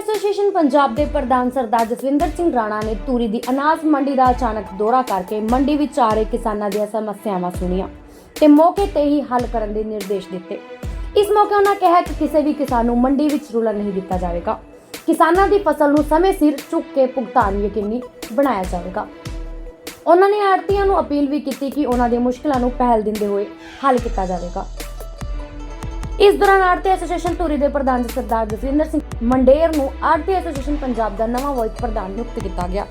Association Punjab ਦੇ ਪ੍ਰਧਾਨ ਸਰਦਾਰ ਜਸਵਿੰਦਰ ਸਿੰਘ ਰਾਣਾ ਨੇ ਤੂਰੀ ਦੀ ਅਨਾਜ ਮੰਡੀ ਦਾ ਅਚਾਨਕ ਦੌਰਾ ਕਰਕੇ ਮੰਡੀ ਵਿੱਚ ਆ ਰਹੇ ਕਿਸਾਨਾਂ ਦੀਆਂ ਸਮੱਸਿਆਵਾਂ ਸੁਣੀਆਂ ਤੇ ਮੌਕੇ ਤੇ ਹੀ ਹੱਲ ਕਰਨ ਦੇ ਨਿਰਦੇਸ਼ ਦਿੱਤੇ। ਇਸ ਮੌਕੇ ਉਹਨਾਂ ਕਿਹਾ ਕਿ ਕਿਸੇ ਵੀ ਕਿਸਾਨ ਨੂੰ ਮੰਡੀ ਵਿੱਚ ਰੁਲਣ ਨਹੀਂ ਦਿੱਤਾ ਜਾਵੇਗਾ। ਕਿਸਾਨਾਂ ਦੀ ਫਸਲ ਨੂੰ ਸਮੇਂ ਸਿਰ ਚੁੱਕ ਕੇ ਭੁਗਤਾਨ ਯਕੀਨੀ ਬਣਾਇਆ ਜਾਵੇਗਾ। ਉਹਨਾਂ ਨੇ ਆੜਤੀਆਂ ਨੂੰ ਅਪੀਲ ਵੀ ਕੀਤੀ ਕਿ ਉਹਨਾਂ ਦੀਆਂ ਮੁਸ਼ਕਲਾਂ ਨੂੰ ਪਹਿਲ ਦਿੰਦੇ ਹੋਏ ਹੱਲ ਕੀਤਾ ਜਾਵੇਗਾ। ਇਸ ਦੌਰਾਨ ਆੜਤੀ ਐਸੋਸੀਏਸ਼ਨ ਧੂਰੀ ਦੇ ਪ੍ਰਧਾਨ ਸਰਦਾਰ ਜਸਵਿੰਦਰ ਸਿੰਘ ਮੰਡੇਰ ਨੂੰ ਆੜਤੀ ਐਸੋਸੀਏਸ਼ਨ ਪੰਜਾਬ ਦਾ ਨਵਾਂ ਵਾਈਸ ਪ੍ਰਧਾਨ ਨਿਯੁਕਤ ਕੀਤਾ ਗਿਆ।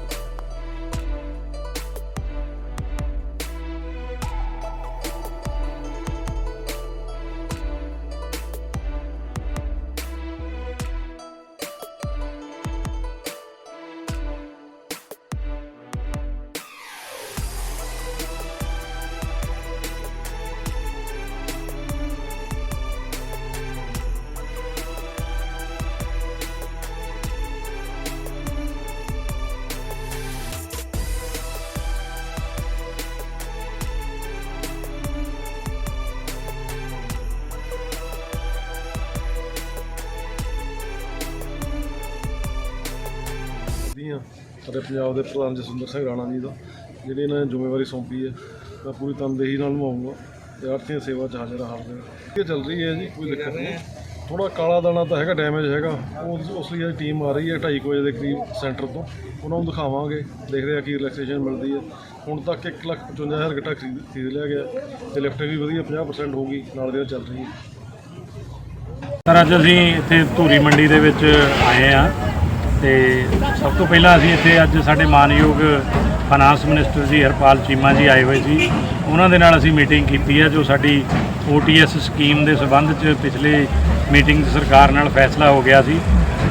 ਦੀਆਂ ਸਾਡੇ ਪੰਜਾਬ ਦੇ ਪ੍ਰਧਾਨ ਜਸਵਿੰਦਰ ਸਿੰਘ ਰਾਣਾ ਜੀ ਦਾ, ਜਿਹੜੀ ਇਹਨਾਂ ਨੇ ਜ਼ਿੰਮੇਵਾਰੀ ਸੌਂਪੀ ਹੈ ਮੈਂ ਪੂਰੀ ਤਨਦੇਹੀ ਨਾਲ ਨਿਭਾਊਂਗਾ ਤੇ ਆਰਥਿਕ ਸੇਵਾ ਚ ਹਾਜ਼ਰ ਹਾਜ਼ਰ ਇਹ ਚੱਲ ਰਹੀ ਹੈ ਜੀ, ਕੋਈ ਦਿੱਕਤ ਨਹੀਂ। ਥੋੜਾ ਕਾਲਾ ਦਾਣਾ ਤਾਂ ਹੈਗਾ ਡੈਮੇਜ ਹੈਗਾ। ਉਹ ਉਸ ਲਈ ਇਹ ਟੀਮ ਆ ਰਹੀ ਹੈ 2:30 ਵਜੇ ਦੇ ਕਰੀਬ ਸੈਂਟਰ ਤੋਂ। ਉਹਨਾਂ ਨੂੰ ਦਿਖਾਵਾਂਗੇ ਦੇਖਦੇ ਆ ਕੀ ਰਿਲੈਕਸੇਸ਼ਨ ਮਿਲਦੀ ਹੈ। ਹੁਣ ਤੱਕ 155000 ਗੱਟਾ ਖਰੀਦ ਖਰੀਦ ਲਿਆ ਗਿਆ ਤੇ ਲਿਫਟ ਵੀ ਵਧੀਆ 50% ਗਈ, ਨਾਲ ਦੇ ਚੱਲ ਰਹੀ ਹੈ। ਸਰ, ਅੱਜ ਅਸੀਂ ਇੱਥੇ ਧੂਰੀ ਮੰਡੀ ਦੇ ਵਿੱਚ ਆਏ ਆ ਤੇ ਸਭ ਤੋਂ ਪਹਿਲਾਂ ਅਸੀਂ ਇੱਥੇ ਅੱਜ ਸਾਡੇ ਮਾਨਯੋਗ ਫਾਈਨਾਂਸ ਮਿਨਿਸਟਰ ਜੀ ਹਰਪਾਲ ਚੀਮਾ ਜੀ ਆਏ ਹੋਏ ਸੀ। ਉਹਨਾਂ ਦੇ ਨਾਲ ਅਸੀਂ ਮੀਟਿੰਗ ਕੀਤੀ ਹੈ ਜੋ ਸਾਡੀ OTS ਸਕੀਮ ਦੇ ਸਬੰਧ 'ਚ ਪਿਛਲੇ ਮੀਟਿੰਗ 'ਚ ਸਰਕਾਰ ਨਾਲ ਫੈਸਲਾ ਹੋ ਗਿਆ ਸੀ।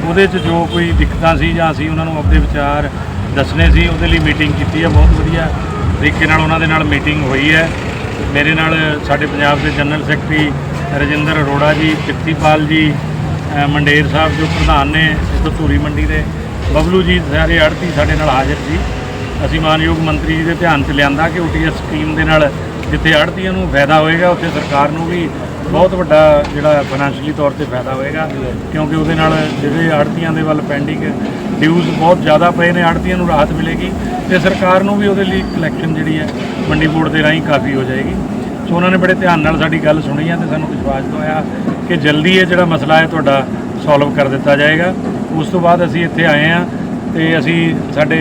ਉਹਦੇ 'ਚ ਜੋ ਕੋਈ ਦਿੱਕਤਾਂ ਸੀ ਜਾਂ ਅਸੀਂ ਉਹਨਾਂ ਨੂੰ ਆਪਣੇ ਵਿਚਾਰ ਦੱਸਣੇ ਸੀ, ਉਹਦੇ ਲਈ ਮੀਟਿੰਗ ਕੀਤੀ ਹੈ ਬਹੁਤ ਵਧੀਆ ਤਰੀਕੇ ਨਾਲ ਉਹਨਾਂ ਦੇ ਨਾਲ ਮੀਟਿੰਗ ਹੋਈ ਹੈ। ਮੇਰੇ ਨਾਲ ਸਾਡੇ ਪੰਜਾਬ ਦੇ ਜਨਰਲ ਸੈਕਟਰੀ ਰਜਿੰਦਰ ਅਰੋੜਾ ਜੀ, ਪਿੱਤੀਪਾਲ ਜੀ ਮੰਡੇਰ ਸਾਹਿਬ ਜੋ ਪ੍ਰਧਾਨ ਨੇ ਇਸ ਧੂਰੀ ਮੰਡੀ ਦੇ, ਬਬਲੂ ਜੀ ਸਾਰੇ ਆੜਤੀ ਸਾਡੇ ਨਾਲ ਹਾਜ਼ਰ ਸੀ। ਅਸੀਂ ਮਾਨਯੋਗ ਮੰਤਰੀ ਜੀ ਦੇ ਧਿਆਨ 'ਚ ਲਿਆਂਦਾ ਕਿ ਓਟੀਐਸ ਸਕੀਮ ਦੇ ਨਾਲ ਜਿੱਥੇ ਆੜਤੀਆਂ ਨੂੰ ਫਾਇਦਾ ਹੋਏਗਾ, ਉੱਥੇ ਸਰਕਾਰ ਨੂੰ ਵੀ ਬਹੁਤ ਵੱਡਾ ਜਿਹੜਾ ਫਾਈਨੈਂਸ਼ੀਅਲੀ ਤੌਰ ਤੇ ਫਾਇਦਾ ਹੋਏਗਾ, ਕਿਉਂਕਿ ਉਹਦੇ ਨਾਲ ਜਿਹੜੇ ਆੜਤੀਆਂ ਦੇ ਵੱਲ ਪੈਂਡਿੰਗ ਡਿਊਜ਼ ਬਹੁਤ ਜ਼ਿਆਦਾ ਪਏ ਨੇ ਆੜਤੀਆਂ ਨੂੰ ਰਾਹਤ ਮਿਲੇਗੀ ਤੇ ਸਰਕਾਰ ਨੂੰ ਵੀ ਉਹਦੇ ਲਈ ਕਲੈਕਸ਼ਨ ਜਿਹੜੀ ਹੈ, ਮੰਡੀ ਬੋਰਡ ਦੇ ਰਾਹੀਂ ਕਾਫੀ ਹੋ ਜਾਏਗੀ। ਸੋ ਉਹਨਾਂ ਨੇ ਬੜੇ ਧਿਆਨ ਨਾਲ ਸਾਡੀ ਗੱਲ ਸੁਣੀ ਹੈ ਤੇ ਸਾਨੂੰ ਵਿਸ਼ਵਾਸ ਦਵਾਇਆ ਕਿ ਜਲਦੀ ਇਹ ਜਿਹੜਾ ਮਸਲਾ ਹੈ ਤੁਹਾਡਾ ਸੋਲਵ ਕਰ ਦਿੱਤਾ ਜਾਏਗਾ। ਉਸ ਤੋਂ ਬਾਅਦ ਅਸੀਂ ਇੱਥੇ ਆਏ ਹਾਂ ਤੇ ਅਸੀਂ ਸਾਡੇ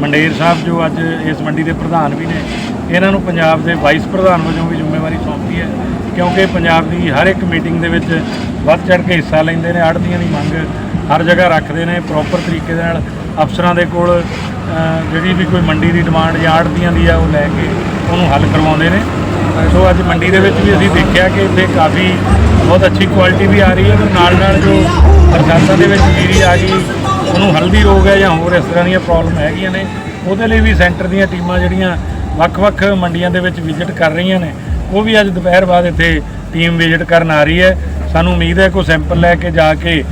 ਮੰਡੇਰ ਸਾਹਿਬ ਜੋ ਅੱਜ ਇਸ ਮੰਡੀ ਦੇ ਪ੍ਰਧਾਨ ਵੀ ਨੇ, ਇਹਨਾਂ ਨੂੰ ਪੰਜਾਬ ਦੇ ਵਾਈਸ ਪ੍ਰਧਾਨ ਵਜੋਂ ਵੀ ਜ਼ਿੰਮੇਵਾਰੀ ਸੌਂਪੀ ਹੈ ਕਿਉਂਕਿ ਪੰਜਾਬ ਦੀ ਹਰ ਇੱਕ ਮੀਟਿੰਗ ਦੇ ਵਿੱਚ ਵੱਧ ਚੜ੍ਹ ਕੇ ਹਿੱਸਾ ਲੈਂਦੇ ਨੇ ਆੜਤੀਆਂ ਦੀ ਮੰਗ ਹਰ ਜਗ੍ਹਾ ਰੱਖਦੇ ਨੇ ਪ੍ਰੋਪਰ ਤਰੀਕੇ ਦੇ ਨਾਲ ਅਫਸਰਾਂ ਦੇ ਕੋਲ ਜਿਹੜੀ ਵੀ ਕੋਈ ਮੰਡੀ ਦੀ ਡਿਮਾਂਡ ਜਾਂ ਆੜਤੀਆਂ ਦੀ ਆ ਉਹ ਲੈ ਕੇ ਉਹਨੂੰ ਹੱਲ ਕਰਵਾਉਂਦੇ ਨੇ। ਸੋ ਅੱਜ ਮੰਡੀ ਦੇ ਵਿੱਚ ਵੀ ਅਸੀਂ ਦੇਖਿਆ ਕਿ ਇੱਥੇ ਕਾਫੀ ਬਹੁਤ ਅੱਛੀ ਕੁਆਲਿਟੀ ਵੀ ਆ ਰਹੀ ਹੈ ਪਰ ਨਾਲ ਨਾਲ ਜੋ ਬਰਸਾਤਾਂ ਦੇ ਵਿੱਚ ਜੀਰੀ ਆ ਗਈ, ਉਹਨੂੰ ਹਲਦੀ ਰੋਗ ਹੈ ਜਾਂ ਹੋਰ ਇਸ ਤਰ੍ਹਾਂ ਦੀਆਂ ਪ੍ਰੋਬਲਮ ਹੈਗੀਆਂ ਨੇ, ਉਹਦੇ ਲਈ ਵੀ ਸੈਂਟਰ ਦੀਆਂ ਟੀਮਾਂ ਜਿਹੜੀਆਂ ਵੱਖ-ਵੱਖ ਮੰਡੀਆਂ ਦੇ ਵਿੱਚ ਵਿਜ਼ਿਟ ਕਰ ਰਹੀਆਂ ਨੇ, ਉਹ ਵੀ ਅੱਜ ਦੁਪਹਿਰ ਬਾਅਦ ਇੱਥੇ ਟੀਮ ਵਿਜ਼ਿਟ ਕਰਨ ਆ ਰਹੀ ਹੈ। ਸਾਨੂੰ ਉਮੀਦ ਹੈ ਕੋਈ ਸੈਂਪਲ ਲੈ ਕੇ ਜਾ ਕੇ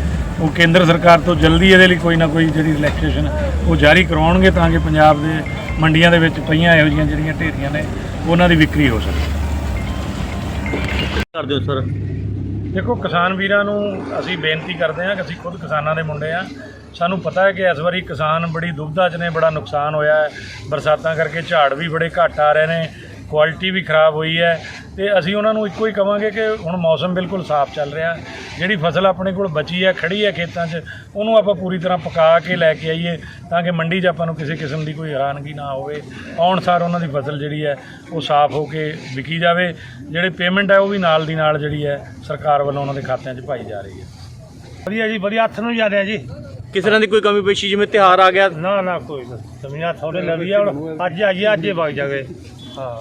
ਉਹ ਕੇਂਦਰ ਸਰਕਾਰ ਤੋਂ ਜਲਦੀ ਇਹਦੇ ਲਈ ਕੋਈ ਨਾ ਕੋਈ ਜਿਹੜੀ ਰਿਲੈਕਸੇਸ਼ਨ ਉਹ ਜਾਰੀ ਕਰਵਾਉਣਗੇ ਤਾਂ ਕਿ ਪੰਜਾਬ ਦੇ ਮੰਡੀਆਂ ਦੇ ਵਿੱਚ ਪਈਆਂ ਇਹੋ ਜਿਹੀਆਂ ਜਿਹੜੀਆਂ ਢੇਰੀਆਂ ਨੇ ਉਹਨਾਂ ਦੀ ਵਿਕਰੀ ਹੋ ਸਕੇ ਕਰਦੇ ਹੋ ਸਰ? ਦੇਖੋ ਕਿਸਾਨ ਵੀਰਾਂ ਨੂੰ ਅਸੀਂ ਬੇਨਤੀ ਕਰਦੇ ਹਾਂ ਕਿ ਅਸੀਂ ਖੁਦ ਕਿਸਾਨਾਂ ਦੇ ਮੁੰਡੇ ਆ ਸਾਨੂੰ ਪਤਾ ਹੈ ਕਿ ਇਸ ਵਾਰੀ ਕਿਸਾਨ ਬੜੀ ਦੁਬਦਾ 'ਚ ਨੇ ਬੜਾ ਨੁਕਸਾਨ ਹੋਇਆ ਹੈ। ਬਰਸਾਤਾਂ ਕਰਕੇ ਝਾੜ ਵੀ ਬੜੇ ਘੱਟ ਆ ਰਹੇ ਨੇ ਕੁਆਲਿਟੀ ਵੀ ਖਰਾਬ ਹੋਈ ਹੈ। ਤੇ ਅਸੀਂ ਉਹਨਾਂ ਨੂੰ ਇੱਕੋ ਹੀ ਕਵਾਂਗੇ ਕਿ ਹੁਣ ਮੌਸਮ ਬਿਲਕੁਲ ਸਾਫ਼ ਚੱਲ ਰਿਹਾ। ਜਿਹੜੀ ਫਸਲ ਆਪਣੇ ਕੋਲ ਬਚੀ ਹੈ ਖੜੀ ਹੈ ਖੇਤਾਂ 'ਚ ਉਹਨੂੰ ਆਪਾਂ ਪੂਰੀ ਤਰ੍ਹਾਂ ਪਕਾ ਕੇ ਲੈ ਕੇ ਆਈਏ ਤਾਂ ਕਿ ਮੰਡੀ 'ਚ ਆਪਾਂ ਨੂੰ ਕਿਸੇ ਕਿਸਮ ਦੀ ਕੋਈ ਹੈਰਾਨਗੀ ਨਾ ਹੋਵੇ। ਆਉਣ ਸਾਰ ਉਹਨਾਂ ਦੀ ਫਸਲ ਜਿਹੜੀ ਹੈ ਉਹ ਸਾਫ਼ ਹੋ ਕੇ ਵਿਕੀ ਜਾਵੇ। ਜਿਹੜੇ ਪੇਮੈਂਟ ਹੈ ਉਹ ਵੀ ਨਾਲ ਦੀ ਨਾਲ ਜਿਹੜੀ ਹੈ ਸਰਕਾਰ ਵੱਲੋਂ ਉਹਨਾਂ ਦੇ ਖਾਤਿਆਂ 'ਚ ਪਾਈ ਜਾ ਰਹੀ ਹੈ। ਵਧੀਆ ਜੀ ਵਧੀਆ ਹੱਥ ਨੂੰ ਜਾ ਰਿਹਾ ਜੀ। ਕਿਸ ਤਰ੍ਹਾਂ ਦੀ ਕੋਈ ਕਮੀ ਪੇਸ਼ੀ ਜਿਵੇਂ ਤਿਉਹਾਰ ਆ ਗਿਆ? ਨਾ ਨਾ ਕੋਈ ਨਾ। ਜ਼ਮੀਨਾਂ ਥੋੜੇ ਲਵੀ ਆ ਹੁਣ ਅੱਜ ਆਈਏ ਅੱਜ ਵਗ ਜਾਵੇ ਹਾਂ।